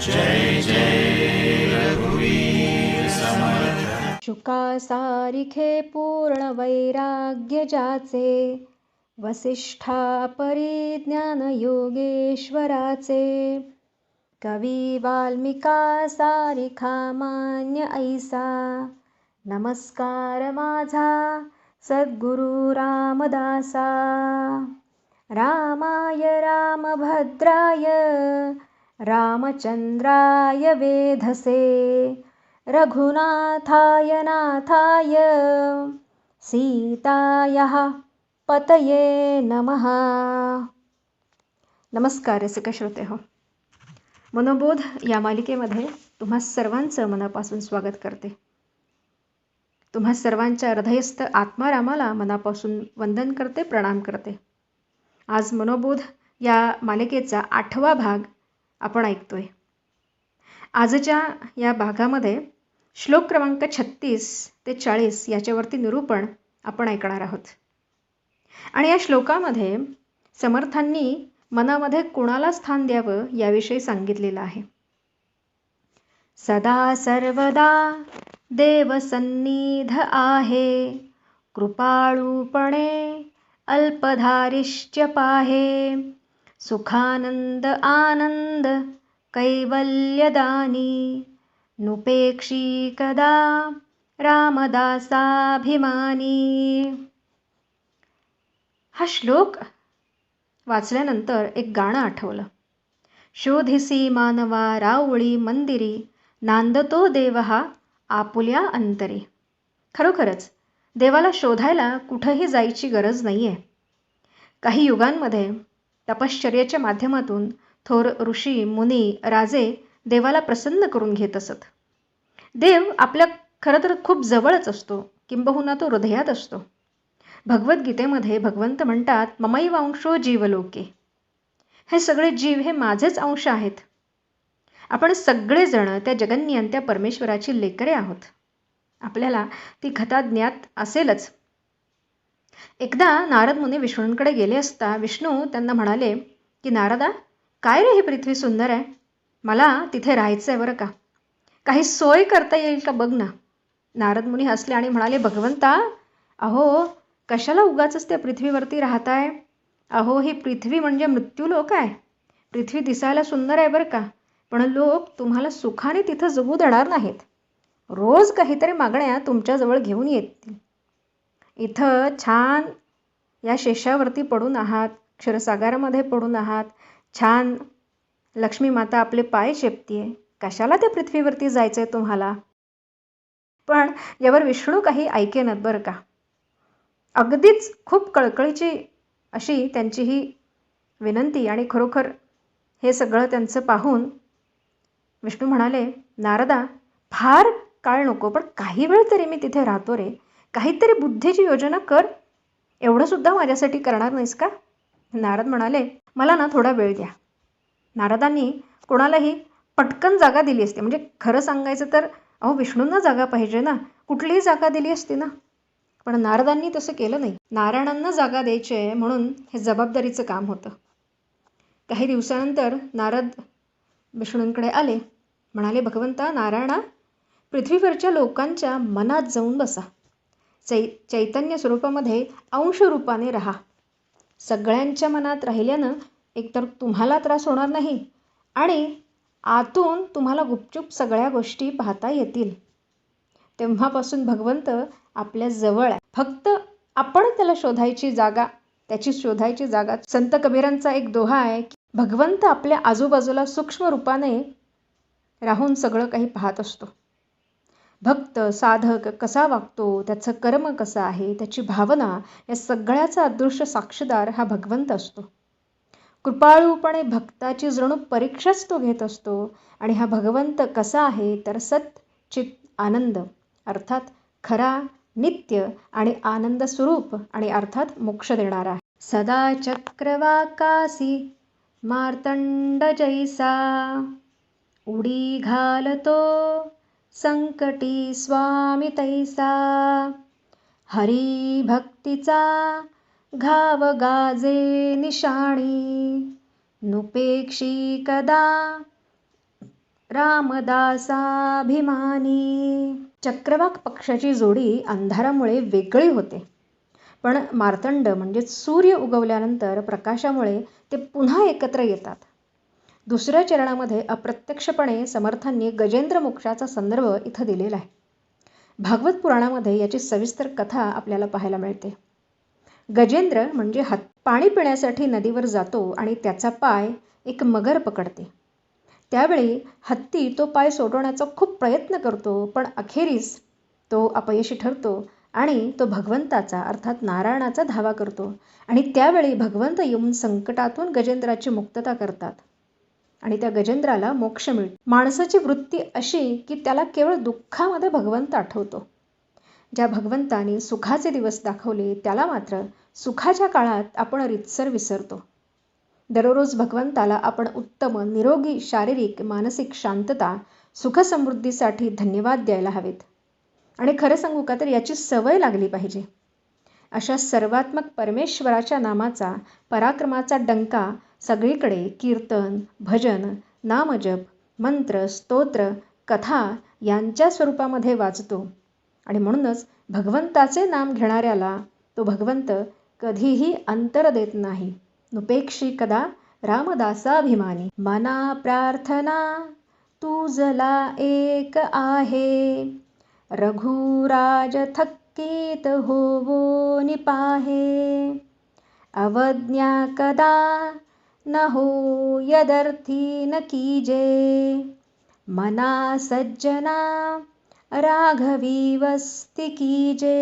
जय जय समर्थ शुका सारिखे पूर्ण वैराग्य जाचे वसिष्ठा परिज्ञान योगेश्वराचे कवी वाल्मिका सारिखा मान्य ऐसा। नमस्कार माझा सद्गुरु रामदासा। रामाय रामभद्राय रामचंद्राय वेधसे। रघुनाथाय नाथाय। सीतायाः पतये नमः। नमस्कार रसिक श्रोते हो। मनोबोध या मालिकेमध्ये तुम्हा सर्वांचं मनापासून स्वागत करते. तुम्हा सर्वांच्या हृदयस्थ आत्मारामाला मनापासून वंदन करते प्रणाम करते. आज मनोबोध या मालिकेचा आठवा भाग आपण ऐकतोय. आजच्या या भागामध्ये श्लोक क्रमांक छत्तीस ते चाळीस याच्यावरती निरूपण आपण ऐकणार आहोत. आणि या श्लोकामध्ये समर्थांनी मनामध्ये कुणाला स्थान द्यावं याविषयी सांगितलेलं आहे. सदा सर्वदा देवसन्निध आहे. कृपाळूपणे अल्पधारिश्च पाहे. सुखानंद आनंद कैवल्यदानी। नुपेक्षी कदा रामदासाभिमानी। हा श्लोक वाचल्यानंतर एक गाणं आठवलं. शोधिसी मानवा रावळी मंदिरी नांदतो देव हा आपुल्या अंतरी. खरोखरच देवाला शोधायला कुठंही जायची गरज नाही आहे काही युगांमध्ये तपश्चर्याच्या माध्यमातून थोर ऋषी मुनी राजे देवाला प्रसन्न करून घेत असत. देव आपल्या खरं तर खूप जवळच असतो किंबहुना तो हृदयात असतो. भगवद्गीतेमध्ये भगवंत म्हणतात ममैवांशो जीवलोके. हे सगळे जीव हे माझेच अंश आहेत. आपण सगळेजण त्या जगन्नियंत्या परमेश्वराची लेकरे आहोत. आपल्याला ती कथा ज्ञात असेलच. एकदा नारद मुनी विष्णूंकडे गेले असता विष्णू त्यांना म्हणाले की नारदा काय रे ही पृथ्वी सुंदर आहे? मला तिथे राहायचं आहे बरं का? काही सोय करता येईल का बघ ना. नारद मुनी हसले आणि म्हणाले भगवंता अहो कशाला उगाच त्या पृथ्वीवरती राहताय? अहो ही पृथ्वी म्हणजे मृत्यू लोक आहे. पृथ्वी दिसायला सुंदर आहे बरं का? पण लोक तुम्हाला सुखाने तिथं जगू देणार नाहीत. रोज काहीतरी मागण्या तुमच्याजवळ घेऊन येतील. इथं छान या शेषावरती पडून आहात क्षीरसागरामध्ये पडून आहात. छान लक्ष्मी माता आपले पाय शेपतीये. कशाला त्या पृथ्वीवरती जायचं आहे तुम्हाला? पण यावर विष्णू काही ऐकेनत बरं का? अगदीच खूप कळकळीची अशी त्यांची ही विनंती आणि खरोखर हे सगळं त्यांचं पाहून विष्णू म्हणाले नारदा फार काळ नको पण काही वेळ तरी मी तिथे राहतो रे. काहीतरी बुद्धीची योजना कर. एवढंसुद्धा माझ्यासाठी करणार नाहीस का? नारद म्हणाले मला ना थोडा वेळ द्या. नारदांनी कोणालाही पटकन जागा दिली असते. म्हणजे खरं सांगायचं तर अहो विष्णूंना जागा पाहिजे ना. कुठलीही जागा दिली असती ना. पण नारदांनी तसं केलं नाही. नारायणांना जागा द्यायची आहे म्हणून हे जबाबदारीचं काम होतं. काही दिवसानंतर नारद विष्णूंकडे आले. म्हणाले भगवंता नारायणा पृथ्वीवरच्या लोकांच्या मनात जाऊन बसा. चै चैतन्य स्वरूपामध्ये अंश रूपाने राहा. सगळ्यांच्या मनात राहिल्यानं एकतर तुम्हाला त्रास होणार नाही आणि आतून तुम्हाला गुपचूप सगळ्या गोष्टी पाहता येतील. तेव्हापासून भगवंत आपल्या जवळ आहे. फक्त आपण त्याला शोधायची जागा त्याची शोधायची जागा. संत कबीरांचा एक दोहा आहे की भगवंत आपल्या आजूबाजूला सूक्ष्म रूपाने राहून सगळं काही पाहत असतो. भक्त साधक कसा वागतो त्याचं कर्म कसं आहे त्याची भावना या सगळ्याचा अदृश्य साक्षीदार हा भगवंत असतो. कृपाळूपणे भक्ताची जणू परीक्षाच तो घेत असतो आणि हा भगवंत कसा आहे तर सत चित आनंद अर्थात खरा नित्य आणि आनंद स्वरूप आणि अर्थात मोक्ष देणारा आहे. सदा चक्रवाकासी मार्तंड जैसा उडी घालतो संकटी स्वामी तैसा. हरिभक्तीचा घाव गाजे निशाणी. नुपेक्षी कदा रामदासाभिमानी. चक्रवाक पक्षाची जोडी अंधारामुळे वेगळी होते. पण मार्तंड म्हणजेच सूर्य उगवल्यानंतर प्रकाशामुळे ते पुन्हा एकत्र येतात. दुसऱ्या चरणामध्ये अप्रत्यक्षपणे समर्थांनी गजेंद्र मोक्षाचा संदर्भ इथं दिलेला आहे. भागवत पुराणामध्ये याची सविस्तर कथा आपल्याला पाहायला मिळते. गजेंद्र म्हणजे हात पाणी पिण्यासाठी नदीवर जातो आणि त्याचा पाय एक मगर पकडते. त्यावेळी हत्ती तो पाय सोडवण्याचा खूप प्रयत्न करतो पण अखेरीस तो अपयशी ठरतो आणि तो भगवंताचा अर्थात नारायणाचा धावा करतो. आणि त्यावेळी भगवंत येऊन संकटातून गजेंद्राची मुक्तता करतात. आणि त्या गजेंद्राला मोक्ष मिळ माणसाची वृत्ती अशी की त्याला केवळ दुःखामध्ये भगवंत आठवतो. ज्या भगवंताने सुखाचे दिवस दाखवले त्याला मात्र सुखाच्या काळात आपण रितसर विसरतो. दररोज भगवंताला आपण उत्तम निरोगी शारीरिक मानसिक शांतता सुखसमृद्धीसाठी धन्यवाद द्यायला हवेत. आणि खरं सांगू का तर याची सवय लागली पाहिजे. अशा सर्वात्मक परमेश्वराच्या नामाचा पराक्रमाचा डंका सगळीकडे कीर्तन भजन नामजप मंत्र स्तोत्र कथा यांच्या स्वरूपामध्ये वाचतो आणि म्हणूनच भगवंताचे नाम घेणाऱ्याला तो भगवंत कधीही अंतर देत नाही. नुपेक्षी कदा रामदासाभिमानी. मना प्रार्थना तुझला एक आहे. रघुराज थक्कीत होवो निपाहे. अवज्ञा कदा न हो यदर्थी न कीजे मना सज्जना राघवी वस्ती कीजे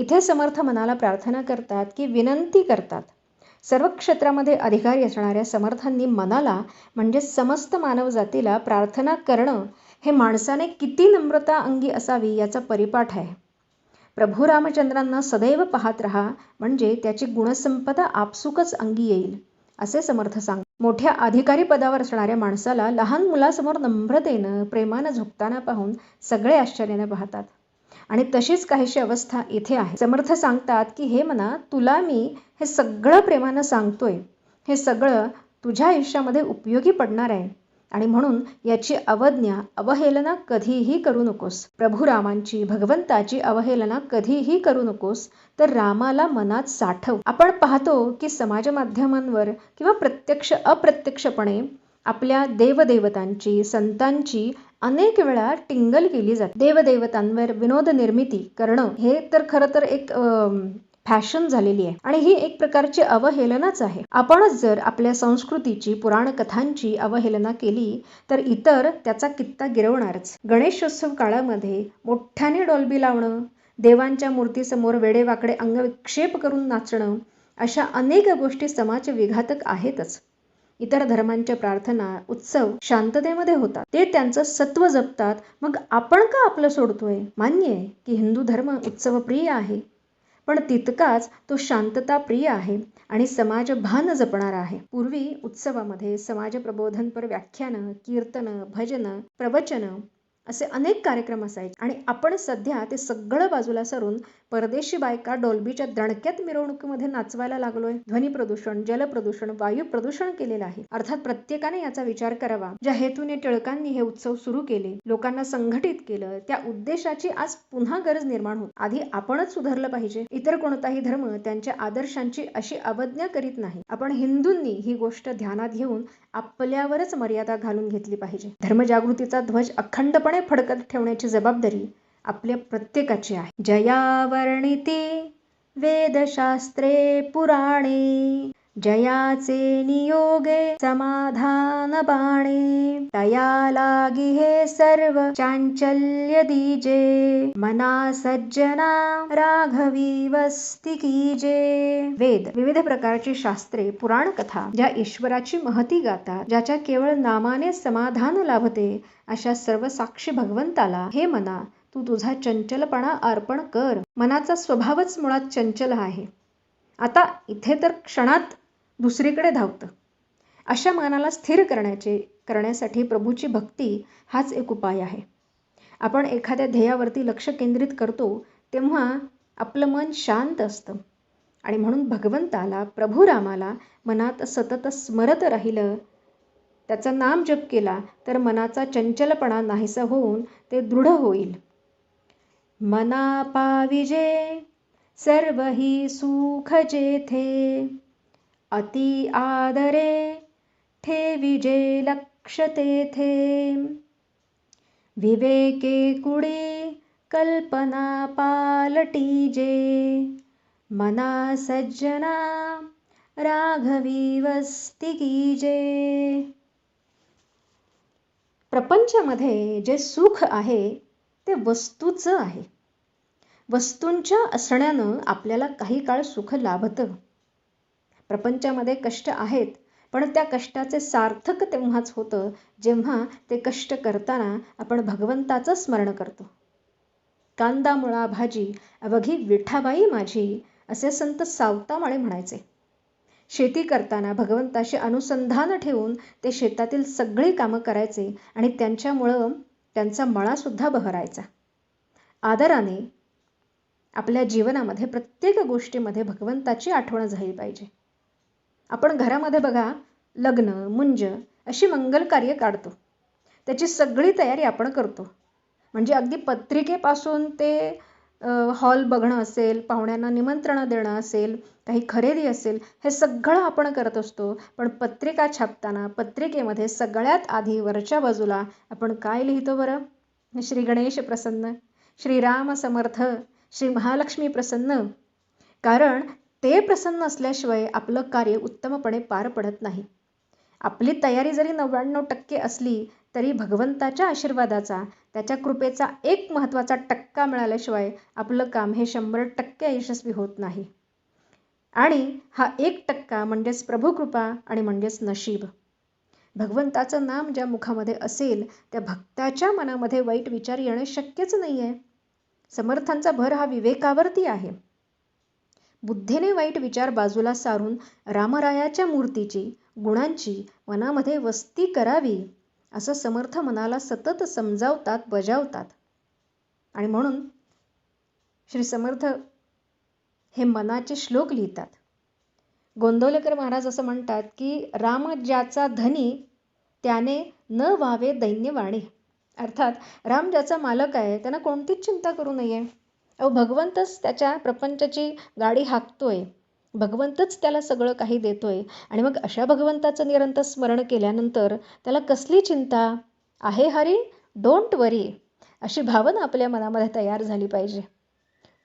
इथे समर्थ मनाला प्रार्थना करतात की विनंती करतात. सर्व क्षेत्रामध्ये अधिकारी असणाऱ्या समर्थांनी मनाला म्हणजे समस्त मानवजातीला प्रार्थना करणं हे माणसाने किती नम्रता अंगी असावी याचा परिपाठ आहे. प्रभू रामचंद्रांना सदैव पाहत रहा म्हणजे त्याची गुणसंपदा आपसुकच अंगी येईल. असे समर्थ सांग. मोठ्या अधिकारी पदावर असणाऱ्या माणसाला लहान मुलासमोर नम्रतेनं प्रेमानं झुकताना पाहून सगळे आश्चर्याने पाहतात. आणि तशीच काहीशी अवस्था इथे आहे. समर्थ सांगतात की हे म्हणा तुला मी हे सगळं प्रेमानं सांगतोय. हे सगळं तुझ्या आयुष्यामध्ये उपयोगी पडणार आहे. आणि म्हणून याची अवज्ञा अवहेलना कधीही करू नकोस. प्रभू रामांची भगवंताची अवहेलना कधीही करू नकोस. तर रामाला मनात साठव. आपण पाहतो की समाज माध्यमांवर किंवा प्रत्यक्ष अप्रत्यक्षपणे आपल्या देवदेवतांची संतांची अनेक वेळा टिंगल केली जाते. देवदेवतांवर विनोद निर्मिती करणं हे तर खरं तर एक फॅशन झालेली आहे. आणि ही एक प्रकारची अवहेलनाच आहे. आपणच जर आपल्या संस्कृतीची पुराण कथांची अवहेलना केली तर इतर त्याचा कित्ता गिरवणारच. गणेशोत्सव काळामध्ये मोठ्याने डॉल्बी लावणं देवांच्या मूर्तीसमोर वेडेवाकडे अंगविक्षेप करून नाचणं अशा अनेक गोष्टी समाज विघातक आहेतच. इतर धर्मांच्या प्रार्थना उत्सव शांततेमध्ये होतात. ते त्यांचं सत्व जपतात. मग आपण का आपलं सोडतोय? मान्य आहे की हिंदू धर्म उत्सवप्रिय आहे. पण तितकाच तो शांतता प्रिय आहे आणि समाज भान जपणारा आहे. पूर्वी उत्सवामध्ये समाज प्रबोधनपर व्याख्यानं कीर्तनं भजनं प्रवचनं असे अनेक कार्यक्रम असायचे आणि आपण सध्या ते सगळं बाजूला सरून परदेशी बायका डोलबीच्या दणक्यात मिरवणुकीमध्ये नाचवायला लागलोय. ध्वनी प्रदूषण जल प्रदूषण वायू प्रदूषण केलेलं आहे. अर्थात प्रत्येकाने याचा विचार करावा. ज्या हेतूने टिळकांनी हे उत्सव सुरू केले लोकांना संघटित केलं त्या उद्देशाची आज पुन्हा गरज निर्माण होत. आधी आपणच सुधारलं पाहिजे. इतर कोणताही धर्म त्यांच्या आदर्शांची अशी अवज्ञा करीत नाही. आपण हिंदूंनी ही गोष्ट ध्यानात घेऊन आपल्यावरच मर्यादा घालून घेतली पाहिजे. धर्मजागृतीचा ध्वज अखंडपणे फडकत ठेवण्याची जबाबदारी आपल्या प्रत्येकाची आहे. जयावर्णिते वेदशास्त्रे पुराणे जयाचे नियोगे समाधान बाणे तया लागी हे सर्व चांचल्य दीजे मना सज्जना राघवी वस्ती कीजे. वेद विविध प्रकारची शास्त्रे पुराण कथा ज्या ईश्वराची महती गातात ज्याच्या केवळ नामाने समाधान लाभते अशा सर्व साक्षी भगवंताला हे मना तू तुझा चंचलपणा अर्पण कर. मनाचा स्वभावच मुळात चंचल आहे. आता इथे तर क्षणात दुसरीकडे धावतं. अशा मनाला स्थिर करण्याचे करण्यासाठी प्रभूची भक्ती हाच एक उपाय आहे. आपण एखाद्या ध्येयावरती लक्ष केंद्रित करतो तेव्हा आपलं मन शांत असतं. आणि म्हणून भगवंताला प्रभू रामाला मनात सतत स्मरत राहिलं त्याचा नाम जप केला तर मनाचा चंचलपणा नाहीसा होऊन ते दृढ होईल. मना पाविजे सर्व ही सुख जेथे अति आदरे ठेविजे लक्ष तेथे विवेके कुडी कल्पना पालटीजे मना सज्जना राघवी वस्ती कीजे प्रपंचामध्ये जे सुख आहे ते वस्तूचं आहे. वस्तूंच्या असण्यानं आपल्याला काही काळ सुख लाभतं. प्रपंचामध्ये कष्ट आहेत पण त्या कष्टाचे सार्थक तेव्हाच होतं जेव्हा ते कष्ट करताना आपण भगवंताचं स्मरण करतो. कांदा मुळा भाजी अवघी विठाबाई माझी असे संत सावतामाळे म्हणायचे. शेती करताना भगवंताशी अनुसंधान ठेवून ते शेतातील सगळी कामं करायचे आणि त्यांच्यामुळं त्यांचा मळासुद्धा बहरायचा. आदराने आपल्या जीवनामध्ये प्रत्येक गोष्टीमध्ये भगवंताची आठवण झाली पाहिजे. आपण घरामध्ये बघा लग्न मुंज अशी मंगल कार्य काढतो. त्याची सगळी तयारी आपण करतो. म्हणजे अगदी पत्रिकेपासून ते हॉल बघणं असेल पाहुण्यांना निमंत्रणं देणं असेल काही खरेदी असेल हे सगळं आपण करत असतो. पण पत्रिका छापताना पत्रिकेमध्ये सगळ्यात आधी वरच्या बाजूला आपण काय लिहितो बरं? श्री गणेश प्रसन्न श्रीराम समर्थ श्री महालक्ष्मी प्रसन्न. कारण ते प्रसन्न असल्याशिवाय आपलं कार्य उत्तमपणे पार पडत नाही. आपली तयारी जरी नव्याण्णव टक्के असली तरी भगवंताच्या आशीर्वादाचा त्याच्या कृपेचा एक महत्त्वाचा टक्का मिळाल्याशिवाय आपलं काम हे शंभर टक्के यशस्वी होत नाही. आणि हा एक टक्का म्हणजेच प्रभुकृपा आणि म्हणजेच नशीब. भगवंताचं नाम ज्या मुखामध्ये असेल त्या भक्ताच्या मनामध्ये वाईट विचार येणं शक्यच नाही आहे समर्थांचा भर हा विवेकावरती आहे. बुद्धीने वाईट विचार बाजूला सारून रामरायाच्या मूर्तीची गुणांची मनामध्ये वस्ती करावी असं समर्थ मनाला सतत समजावतात बजावतात. आणि म्हणून श्री समर्थ हे मनाचे श्लोक लिहितात. गोंदवलेकर महाराज असं म्हणतात की राम ज्याचा धनी त्याने न व्हावे दैन्यवाणी. अर्थात राम ज्याचा मालक आहे त्यांना कोणतीच चिंता करू नये. अहो भगवंतच त्याच्या प्रपंचाची गाडी हाकतोय. भगवंतच त्याला सगळं काही देतोय. आणि मग अशा भगवंताचं निरंतर स्मरण केल्यानंतर त्याला कसली चिंता? आहे हरी डोंट वरी अशी भावना आपल्या मनामध्ये तयार झाली पाहिजे.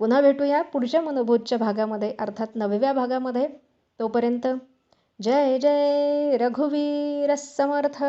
पुन्हा भेटूया पुढच्या मनोभोजच्या भागामध्ये अर्थात नवव्या भागामध्ये. तोपर्यंत जय जय रघुवीर समर्थ!